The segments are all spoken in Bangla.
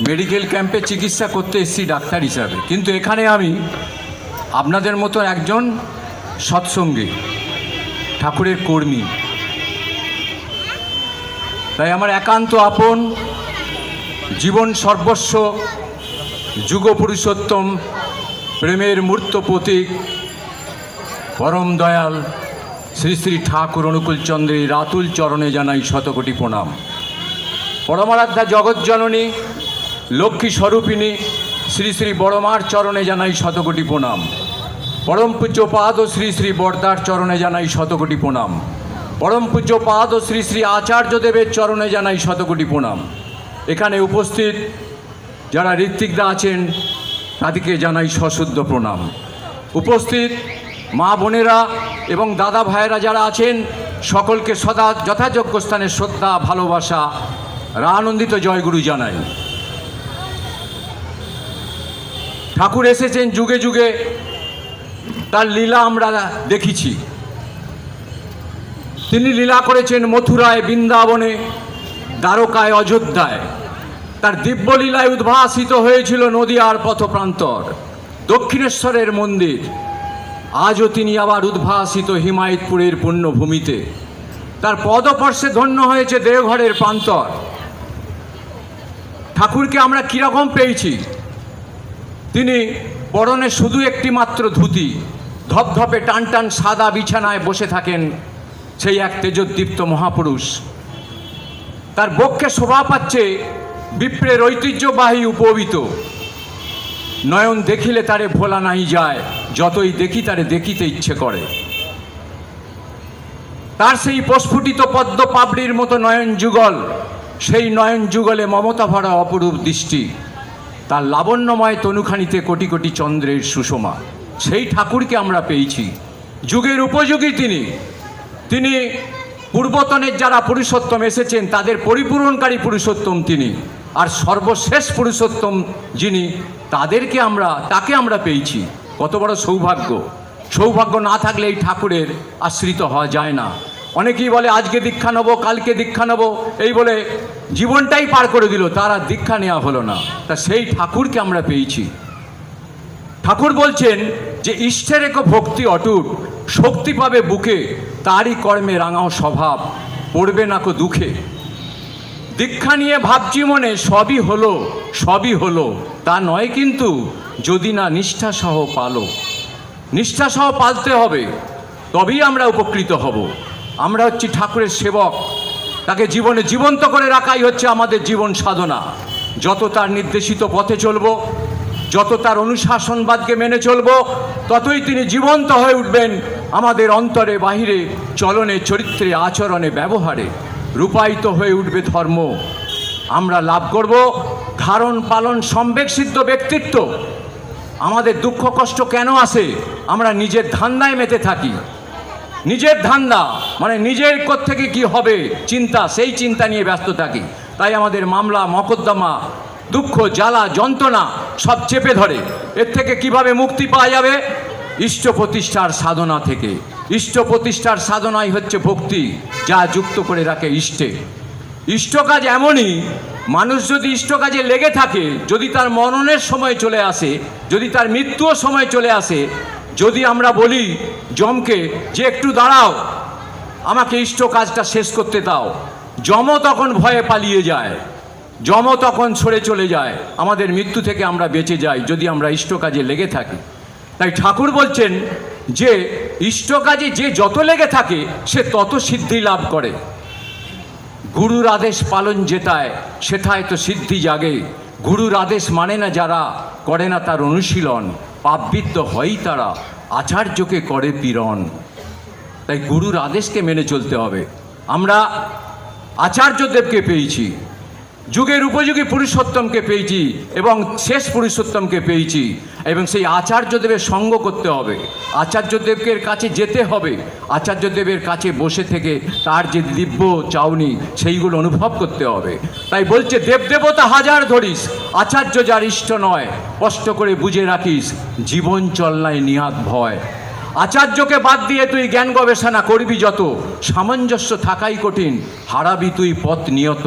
মেডিকেল ক্যাম্পে চিকিৎসা করতে এসেছি ডাক্তার হিসাবে। কিন্তু এখানে আমি আপনাদের মতো একজন সৎসঙ্গী, ঠাকুরের কর্মী। তাই আমার একান্ত আপন, জীবন সর্বস্ব, যুগ পুরুষোত্তম, প্রেমের মূর্ত প্রতীক, পরম দয়াল শ্রী শ্রী ঠাকুর অনুকূলচন্দ্রের রাতুল চরণে জানাই শতকোটি প্রণাম। পরমারাধ্যা জগৎজননী লক্ষ্মী স্বরূপিণী শ্রী শ্রী বড়মার চরণে জানাই শতকোটি প্রণাম। পরম পূজ্য পাদ ও শ্রী শ্রী বর্দার চরণে জানাই শতকোটি প্রণাম। পরম পূজ্য পাদ ও শ্রী শ্রী আচার্যদেবের চরণে জানাই শতকোটি প্রণাম। এখানে উপস্থিত যারা ঋত্বিকদা আছেন, তাদেরকে জানাই সশুদ্ধ প্রণাম। উপস্থিত মা বোনেরা এবং দাদা ভাইয়েরা যারা আছেন, সকলকে সদা যথাযোগ্য স্থানে শ্রদ্ধা, ভালোবাসা আনন্দিত জয়গুরু জানাই। ঠাকুর এসেছেন যুগে যুগে, তার লীলা আমরা দেখেছি। তিনি লীলা করেছেন মথুরায়, বৃন্দাবনে, দ্বারকায়, অযোধ্যায়। তার দিব্যলীলায় উদ্ভাসিত হয়েছিল নদীয়ার পথপ্রান্তর, দক্ষিণেশ্বরের মন্দির। আজও তিনি আবার উদ্ভাসিত হিমায়তপুরের পুণ্যভূমিতে। তার পদপর্শে ধন্য হয়েছে দেওঘরের প্রান্তর। ঠাকুরকে আমরা কীরকম পেয়েছি? তিনি পরনে শুধু একটি মাত্র ধুতি, ধপধপে টান টান সাদা বিছানায় বসে থাকেন সেই এক তেজোদ্দীপ্ত মহাপুরুষ। তার বক্ষে শোভা পাচ্ছে বিপ্রের ঐতিহ্যবাহী উপবিত। নয়ন দেখিলে তারে ভোলা নাই যায়, যতই দেখি তারে দেখিতে ইচ্ছে করে। তার সেই প্রস্ফুটিত পদ্ম পাবড়ির মতো নয়ন যুগল সেই নয়ন যুগলে মমতা ভরা অপরূপ দৃষ্টি। তার লাবণ্যময় তনুখানিতে কোটি কোটি চন্দ্রের সুষমা। সেই ঠাকুরকে আমরা পেয়েছি। যুগের উপযোগী তিনি। তিনি পূর্বতনের যারা পুরুষোত্তম এসেছেন, তাদের পরিপূরণকারী পুরুষোত্তম তিনি। আর সর্বশেষ পুরুষোত্তম যিনি, তাদেরকে আমরা, তাকে আমরা পেয়েছি। কত বড় সৌভাগ্য। সৌভাগ্য না থাকলে এই ঠাকুরের আশ্রিত হওয়া যায় না। অনেকেই বলে, আজকে দীক্ষা নেব, কালকে দীক্ষা নেব। এই বলে জীবনটাই পার করে দিল, তার আর দীক্ষা নেওয়া হলো না। তা সেই ঠাকুরকে আমরা পেয়েছি। ঠাকুর বলছেন যে, ইষ্টের এক ভক্তি অটুট, শক্তি পাবে বুকে, তারই কর্মে রাঙাও স্বভাব, পড়বে না কো দুঃখে। দীক্ষা নিয়ে ভাবছি মনে, সবই হলো সবই হলো। তা নয় কিন্তু, যদি না নিষ্ঠাসহ পালো। নিষ্ঠাসহ পালতে হবে, তবেই আমরা উপকৃত হব। আমরা হচ্ছি ঠাকুরের সেবক। তাকে জীবনে জীবন্ত করে রাখাই হচ্ছে আমাদের জীবন সাধনা। যত তার নির্দেশিত পথে চলব, যত তার অনুশাসনবাদকে মেনে চলব, ততই তিনি জীবন্ত হয়ে উঠবেন আমাদের অন্তরে, বাহিরে, চলনে, চরিত্রে, আচরণে, ব্যবহারে। রূপায়িত হয়ে উঠবে ধর্ম। আমরা লাভ করব ধারণ, পালন, সম্বেক সিদ্ধ ব্যক্তিত্ব। আমাদের দুঃখ, কষ্ট কেন আসে? আমরা নিজের ধান্দায় মেতে থাকি। নিজের ধান্দা মানে নিজের থেকে কি হবে, চিন্তা, সেই চিন্তা নিয়ে ব্যস্ত থাকি। তাই আমাদের মামলা, মকদ্দমা, দুঃখ, জ্বালা, যন্ত্রণা সব চেপে ধরে। এর থেকে কীভাবে মুক্তি পাওয়া যাবে? ইষ্ট প্রতিষ্ঠার সাধনা থেকে। ইষ্ট প্রতিষ্ঠার সাধনাই হচ্ছে ভক্তি, যা যুক্ত করে রাখে ইষ্টে। ইষ্ট কাজ এমনই, মানুষ যদি ইষ্ট কাজে লেগে থাকে, যদি তার মরণের সময় চলে আসে, যদি তার মৃত্যুও সময় চলে আসে যদি আমরা বলি, জমকে, যে একটু দাঁড়াও, আমাকে ইষ্ট কাজটা শেষ করতে দাও। যম তখন ভয়ে পালিয়ে যায়। যম তখন সরে চলে যায়। আমাদের মৃত্যু থেকে আমরা বেঁচে যাই যদি আমরা ইষ্ট কাজে লেগে থাকি। তাই ঠাকুর বলছেন যে, ইষ্ট কাজে যে যত লেগে থাকে, সে তত সিদ্ধি লাভ করে। গুরুর আদেশ পালন যেটায় সেথায় তো সিদ্ধি জাগে গুরুর আদেশ মানে না যারা, করে না তার অনুশীলন। পাপবিদ্ধ হয়ই তারা আচার্যকে করে পীড়ন তাই গুরুর আদেশকে মেনে চলতে হবে। আমরা আচার্যদেবকে পেয়েছি। যুগের উপযোগী পুরুষোত্তমকে পেয়েছি এবং শেষ পুরুষোত্তমকে পেয়েছি। এবং সেই আচার্যদেবের সঙ্গ করতে হবে। আচার্যদেবের কাছে যেতে হবে। আচার্যদেবের কাছে বসে থেকে তার যে দিব্য চাউনি, সেইগুলো অনুভব করতে হবে। তাই বলছে, দেবদেবতা হাজার ধরিস, আচার্য যার ইষ্ট নয়, কষ্ট করে বুঝে রাখিস, জীবন চলনায় নিহাত ভয়। আচার্যকে বাদ দিয়ে তুই জ্ঞান গবেষণা করবি যত, সামঞ্জস্য থাকাই কঠিন, হারাবি তুই পথ নিয়ত।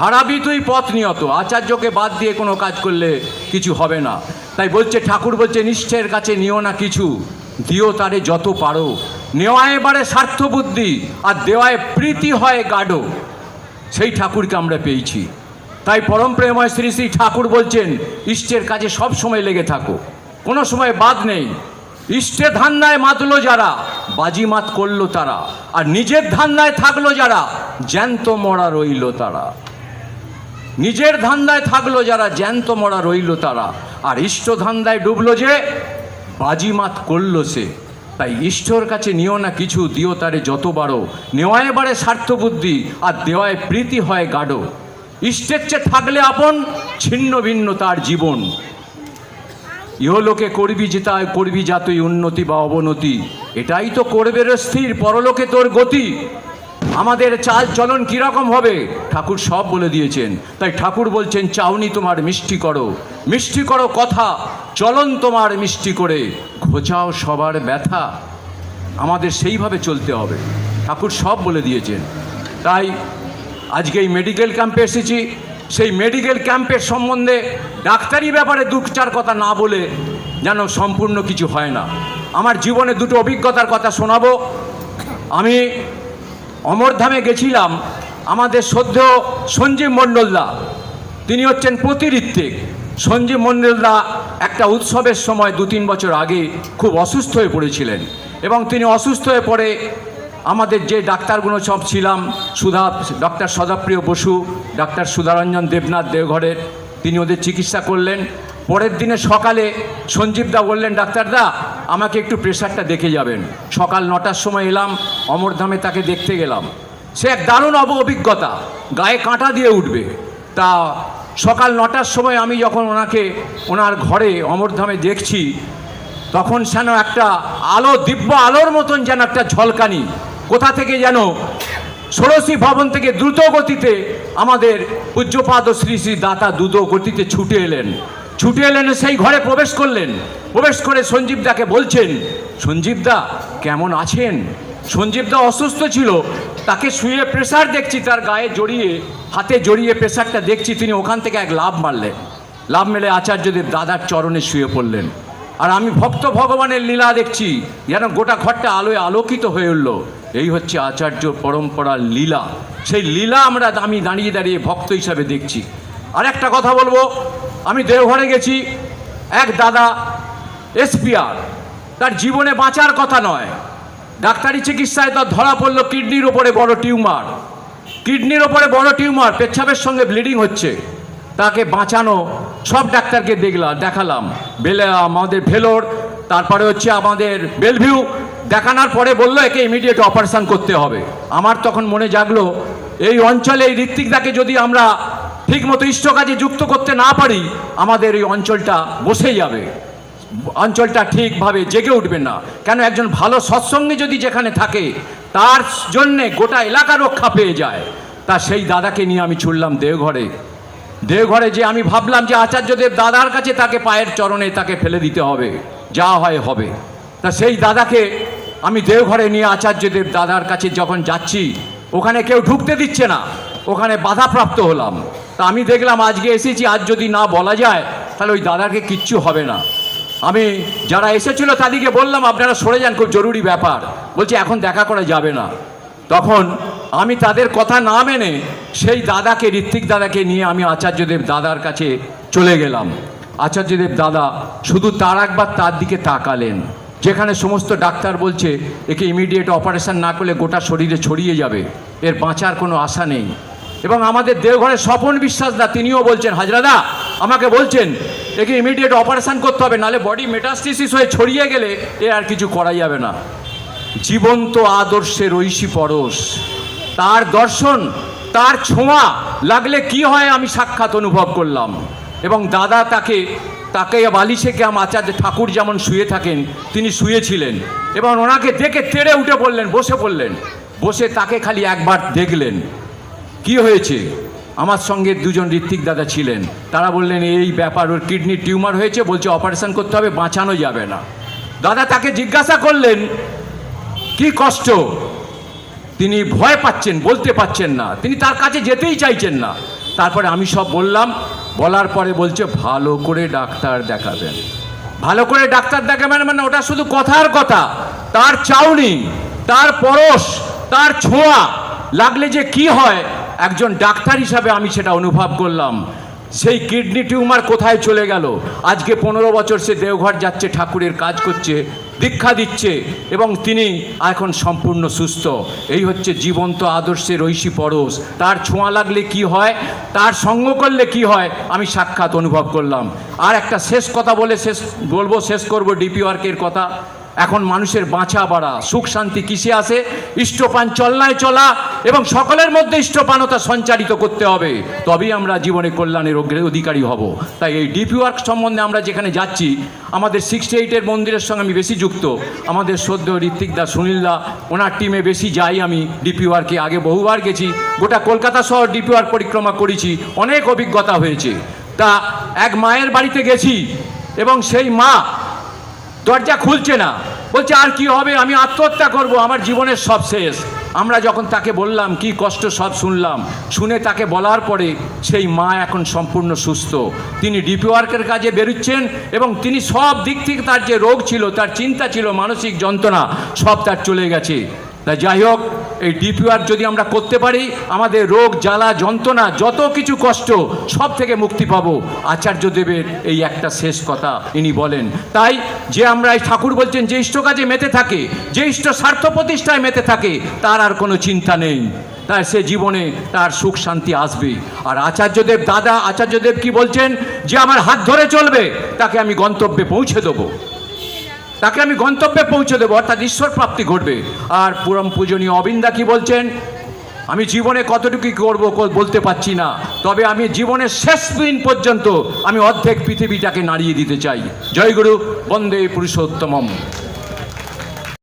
হারাবি তুই পথ নিয়ত। আচার্যকে বাদ দিয়ে কোনো কাজ করলে কিছু হবে না। তাই বলছে, ঠাকুর বলছে, নিষ্ঠের কাছে নিও না কিছু। দিও তারে যত পারো। নেওয়ায় বারে স্বার্থ বুদ্ধি, আর দেওয়ায় প্রীতি হয় গাঢ়। সেই ঠাকুরকে আমরা পেয়েছি। তাই পরম প্রেময় শ্রী শ্রী ঠাকুর বলছেন, ইষ্টের কাজে সব সময় লেগে থাকো। কোনো সময় বাদ নেই। ইষ্টে ধান্নায় মাতলো যারা বাজিমাত করল তারা। আর নিজের ধান্নায় থাকল যারা, জ্যান্ত মরা রইল তারা। নিজের ধান্দায় থাকল যারা, জ্যান্ত মরা রইল তারা। আর ইষ্ট ধান্দায় ডুবলো যে, বাজিমাত করল সে। তাই ঈশ্বর কাছে নিও না কিছু, দিও তারে যত বারো নেওয়ায় বারে স্বার্থ বুদ্ধি আর দেওয়ায় প্রীতি হয় গাঢ়। ইষ্টের চেয়ে থাকলে আপন, ছিন্ন ভিন্ন তার জীবন। ইহলোকে করবি যেতায় করবি যা তুই উন্নতি বা অবনতি। এটাই তো করবে রে স্থির, পরলোকে তোর গতি। আমাদের চাল চলন কীরকম হবে? ঠাকুর সব বলে দিয়েছেন। তাই ঠাকুর বলছেন, চাউনি তোমার মিষ্টি করো। মিষ্টি করো কথা, চলন তোমার মিষ্টি করে। ঘোচাও সবার ব্যথা। আমাদের সেইভাবে চলতে হবে। ঠাকুর সব বলে দিয়েছেন। তাই আজকে এই মেডিকেল ক্যাম্পে এসেছি। সেই মেডিকেল ক্যাম্পের সম্বন্ধে ডাক্তারি ব্যাপারে দু চার কথা না বলে যেন সম্পূর্ণ কিছু হয় না। আমার জীবনে দুটো অভিজ্ঞতার কথা শোনাবো। আমি অমরধামে গেছিলাম, আমাদের সদ্য সঞ্জীব মণ্ডলদা, তিনি হচ্ছেন প্রতিরিত্বিক সঞ্জীব মণ্ডলদা একটা উৎসবের সময় দু তিন বছর আগে খুব অসুস্থ হয়ে পড়েছিলেন এবং তিনি অসুস্থ হয়ে পড়ে আমাদের যে ডাক্তারগুলো সব ছিলাম, সুধা, ডক্টর সদাপ্রিয় বসু ডাক্তার সুধারঞ্জন দেবনাথ দেওঘরের, তিনি ওদের চিকিৎসা করলেন। পরের দিনে সকালে সঞ্জীবদা বললেন, ডাক্তারদা আমাকে একটু প্রেশারটা দেখে যাবেন। সকাল নটার সময় এলাম, অমরধামে তাকে দেখতে গেলাম। সে এক দারুণ অব অভিজ্ঞতা, গায়ে কাঁটা দিয়ে উঠবে। তা সকাল নটার সময় আমি যখন ওনাকে ওনার ঘরে অমরধামে দেখছি, তখন যেন একটা আলো, দিব্য আলোর মতন যেন একটা ঝলকানি, কোথা থেকে যেন ষোড়শী ভবন থেকে দ্রুত গতিতে আমাদের পূজ্যপাদ শ্রী শ্রী দাতা দ্রুত গতিতে ছুটে এলেন। ছুটে এলেন, সেই ঘরে প্রবেশ করলেন। প্রবেশ করে সঞ্জীবদাকে বলছেন সঞ্জীবদা কেমন আছেন? সঞ্জীবদা অসুস্থ ছিল। তাকে শুয়ে প্রেসার দেখছি, তার গায়ে জড়িয়ে, হাতে জড়িয়ে প্রেসারটা দেখছি, তিনি ওখান থেকে এক লাভ মারলেন। লাভ মেলে আচার্যদেব দাদার চরণে শুয়ে পড়লেন। আর আমি ভক্ত ভগবানের লীলা দেখছি, যেন গোটা ঘরটা আলোয় আলোকিত হয়ে উঠল। এই হচ্ছে আচার্য পরম্পরার লীলা। সেই লীলা আমরা আমি দাঁড়িয়ে দাঁড়িয়ে ভক্ত হিসাবে দেখছি। আর একটা কথা বলব আমি দেওঘরে গেছি, এক দাদা এসপিআর, তার জীবনে বাঁচার কথা নয়। ডাক্তারি চিকিৎসায় তার ধরা পড়ল কিডনির ওপরে বড় টিউমার। কিডনির ওপরে বড় টিউমার, পেচ্ছাপের সঙ্গে ব্লিডিং হচ্ছে। তাকে বাঁচানো সব ডাক্তারকে দেখলাম দেখালাম। বেলে, আমাদের ভেলোর, তারপরে হচ্ছে আমাদের বেলভিউ, দেখানোর পরে বলল, একে ইমিডিয়েট অপারেশন করতে হবে। আমার তখন মনে জাগলো, এই অঞ্চলে এই ঋত্বিকদাকে যদি আমরা ঠিকমতো ইষ্ট কাজে যুক্ত করতে না পারি, আমাদের এই অঞ্চলটা বসে যাবে। অঞ্চলটা ঠিকভাবে জেগে উঠবে না। কেন একজন ভালো সৎসঙ্গে যদি যেখানে থাকে, তার জন্যে গোটা এলাকা রক্ষা পেয়ে যায়। তা সেই দাদাকে নিয়ে আমি ছুটলাম দেওঘরে। দেওঘরে যে আমি ভাবলাম যে আচার্যদেব দাদার কাছে তাকে পায়ের চরণে তাকে ফেলে দিতে হবে, যা হয় হবে। তা সেই দাদাকে আমি দেওঘরে নিয়ে আচার্যদেব দাদার কাছে যখন যাচ্ছি, ওখানে কেউ ঢুকতে দিচ্ছে না। ওখানে বাধাপ্রাপ্ত হলাম। তা আমি দেখলাম আজকে এসেছি, আজ যদি না বলা যায়, তাহলে ওই দাদাকে কিচ্ছু হবে না। আমি যারা এসেছিল তাদেরকে বললাম, আপনারা সরে যান, খুব জরুরি ব্যাপার। বলছি, এখন দেখা করা যাবে না। তখন আমি তাদের কথা না মেনে সেই দাদাকে, ঋত্বিক দাদাকে নিয়ে আমি আচার্যদেব দাদার কাছে চলে গেলাম। আচার্যদেব দাদা শুধু তার একবার তার দিকে তাকালেন, যেখানে সমস্ত ডাক্তার বলছে, একে ইমিডিয়েট অপারেশন না করলে গোটা শরীরে ছড়িয়ে যাবে। এর বাঁচার কোনো আশা নেই। এবং আমাদের দেওঘরে স্বপন বিশ্বাস দা, তিনিও বলছেন হাজরাদা আমাকে বলছেন, একে ইমিডিয়েট অপারেশন করতে হবে, নালে বডি মেটাস্টিসিস হয়ে ছড়িয়ে গেলে এ আর কিছু করা যাবে না। জীবন্ত আদর্শের ঐশী পরশ, তার দর্শন, তার ছোঁয়া, লাগলে কি হয় আমি সাক্ষাৎ অনুভব করলাম। এবং দাদা তাকে তাকে বালিশে গ্রাম আচার্য ঠাকুর যেমন শুয়ে থাকেন, তিনি শুয়েছিলেন। এবং ওনাকে দেখে তেড়ে উঠে পড়লেন, বসে পড়লেন, বসে তাকে খালি একবার দেখলেন। কি হয়েছে? আমার সঙ্গে দুজন ঋত্বিক দাদা ছিলেন। তারা বললেন, এই ব্যাপার, ওর কিডনি টিউমার হয়েছে। বলছে, অপারেশন করতে হবে, বাঁচানো যাবে না। দাদা তাকে জিজ্ঞাসা করলেন, কি কষ্ট? তিনি ভয় পাচ্ছেন, বলতে পাচ্ছেন না। তিনি তার কাছে যেতেই চাইছেন না। তারপরে আমি সব বললাম। বলার পরে বলছে, ভালো করে ডাক্তার দেখাবেন। ভালো করে ডাক্তার দেখাবেন মানে ওটা শুধু কথার কথা। তার চাউনি, তার পরশ, তার ছোঁয়া, লাগলে যে কি হয় একজন ডাক্তার হিসাবে আমি সেটা অনুভব করলাম। সেই কিডনি টিউমার কোথায় চলে গেল? আজকে পনেরো বছর সে দেওঘর যাচ্ছে, ঠাকুরের কাজ করছে, দীক্ষা দিচ্ছে এবং তিনি এখন সম্পূর্ণ সুস্থ। এই হচ্ছে জীবন্ত আদর্শের ঐশী পরশ। তার ছোঁয়া লাগলে কি হয়? তার সঙ্গ করলে কি হয়? আমি সাক্ষাৎ অনুভব করলাম। আর একটা শেষ কথা বলে শেষ, বলব, শেষ করব ডিপি ওয়ার্কের কথা। এখন মানুষের বাঁচা বাড়া, সুখ শান্তি কিসে আসে ইষ্টপান চলনায় চলা এবং সকলের মধ্যে ইষ্টপানতা সঞ্চারিত করতে হবে। তবেই আমরা জীবনে কল্যাণের অধিকারী হব। তাই এই ডিপি ওয়ার্ক সম্বন্ধে আমরা যেখানে যাচ্ছি, আমাদের সিক্সটি এইটের মন্দিরের সঙ্গে আমি বেশি যুক্ত। আমাদের সদ্য ঋত্বিক দা, সুনীল দা, ওনার টিমে বেশি যাই আমি ডিপি ওয়ার্কে। আগে বহুবার গেছি, গোটা কলকাতা শহর ডিপি ওয়ার্ক পরিক্রমা করেছি, অনেক অভিজ্ঞতা হয়েছে। তা এক মায়ের বাড়িতে গেছি এবং সেই মা দরজা খুলছে না। বলছে, আর কি হবে? আমি আত্মহত্যা করব। আমার জীবনের সব শেষ। আমরা যখন তাকে বললাম, কি কষ্ট সব শুনলাম। শুনে তাকে বলার পরে সেই মা এখন সম্পূর্ণ সুস্থ। তিনি ডিপিওয়ার্কের কাজে বেরুচ্ছেন এবং তিনি সব দিক থেকে তার যে রোগ ছিল, তার চিন্তা ছিল, মানসিক যন্ত্রণা সব তার চলে গেছে। তা যাই হোক, এই ডিপিআর যদি আমরা করতে পারি, আমাদের রোগ, জ্বালা, যন্ত্রণা, যত কিছু কষ্ট, সব থেকে মুক্তি পাবো। আচার্যদেবের এই একটা শেষ কথা ইনি বলেন। তাই যে আমরা এই ঠাকুর বলছেন, যে ইষ্ট কাজে মেতে থাকে, যে ইষ্ট স্বার্থ প্রতিষ্ঠায় মেতে থাকে, তার আর কোনো চিন্তা নেই। তাই সে জীবনে তার সুখ শান্তি আসবে আর আচার্যদেব দাদা আচার্যদেব কি বলছেন, যে আমার হাত ধরে চলবে, তাকে আমি গন্তব্যে পৌঁছে দেবো। তাকে আমি গন্তব্যে পৌঁছে দেবো, অর্থাৎ ঈশ্বর প্রাপ্তি ঘটবে। আর পুরম পূজনীয় অবিন্দা কি বলছেন? আমি জীবনে কতটুকু করব বলতে পারছি না। তবে আমি জীবনের শেষ দিন পর্যন্ত আমি অর্ধেক পৃথিবীটাকে নাড়িয়ে দিতে চাই। জয়গুরু বন্দে পুরুষোত্তমম।